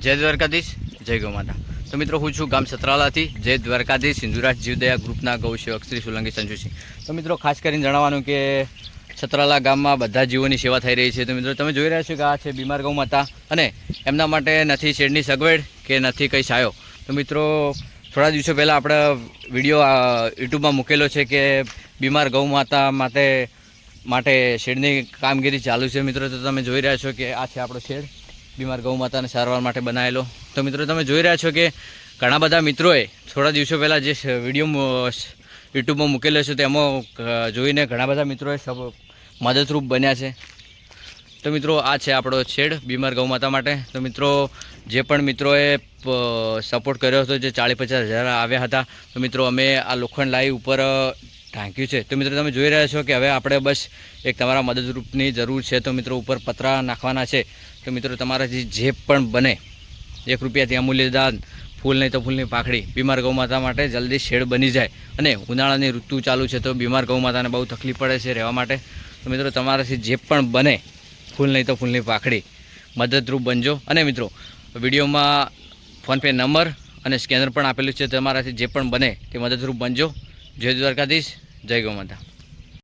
જય દ્વારકાધીશ, જય ગૌ માતા તો મિત્રો, હું છું ગામ સતરાલાથી, જય દ્વારકાધીશ, સિંધુરાજ જીવદયા ગ્રુપના ગૌસેવક શ્રી સોલંકી સંજુસિંહ. તો મિત્રો, ખાસ કરીને જણાવવાનું કે સતરાલા ગામમાં બધા જીવોની સેવા થઈ રહી છે. તો મિત્રો, તમે જોઈ રહ્યા છો કે આ છે બીમાર ગૌ માતા અને એમના માટે નથી શેડની સગવડ કે નથી કંઈ સાયો. તો મિત્રો, થોડા દિવસો પહેલાં આપણે વીડિયો યુટ્યુબમાં મૂકેલો છે કે બીમાર ગૌ માતા માટે માટે શેડની કામગીરી ચાલુ છે. મિત્રો, તો તમે જોઈ રહ્યા છો કે આ છે આપણો શેડ બીમાર ગૌ માતાને સારવાર માટે બનાવેલો. તો મિત્રો, તમે જોઈ રહ્યા છો કે ઘણા બધા મિત્રોએ થોડા દિવસો પહેલાં જે વીડિયો યુટ્યુબમાં મૂકેલો છે તેમાં જોઈને ઘણા બધા મિત્રોએ સબ મદદરૂપ બન્યા છે. તો મિત્રો, આ છે આપણો છેડ બીમાર ગૌ માતા માટે. તો મિત્રો, જે પણ મિત્રોએ સપોર્ટ કર્યો હતો, જે ચાળીસ પચાસ હજાર આવ્યા હતા, તો મિત્રો, અમે આ લોખંડ લાઈ ઉપર અ, ઢાંક્યું છે. તો મિત્રો તમે જોઈ રહ્યા છો કે હવે આપણે બસ એક તમારા મદદરૂપની જરૂર છે. તો મિત્રો ઉપર પતરા નાખવાના છે. તો મિત્રો તમારાથી જે પણ બને એક રૂપિયાથી અમૂલ્ય દાન ફૂલ નહીં તો ફૂલની પાખડી બીમાર ગૌ માતા માટે જલ્દી શેડ બની જાય. અને ઉનાળાની ઋતુ ચાલુ છે તો બીમાર ગૌ માતાને બહુ તકલીફ પડે છે રહેવા માટે. તો મિત્રો તમારાથી જે પણ બને ફૂલ નહીં તો ફૂલની પાખડી મદદરૂપ બનજો. અને મિત્રો વિડીયોમાં ફોનપે નંબર અને સ્કેનર પણ આપેલું છે. તમારાથી જે પણ બને તે મદદરૂપ બનજો. જય દ્વારકાધીશ. જય ગૌ માતા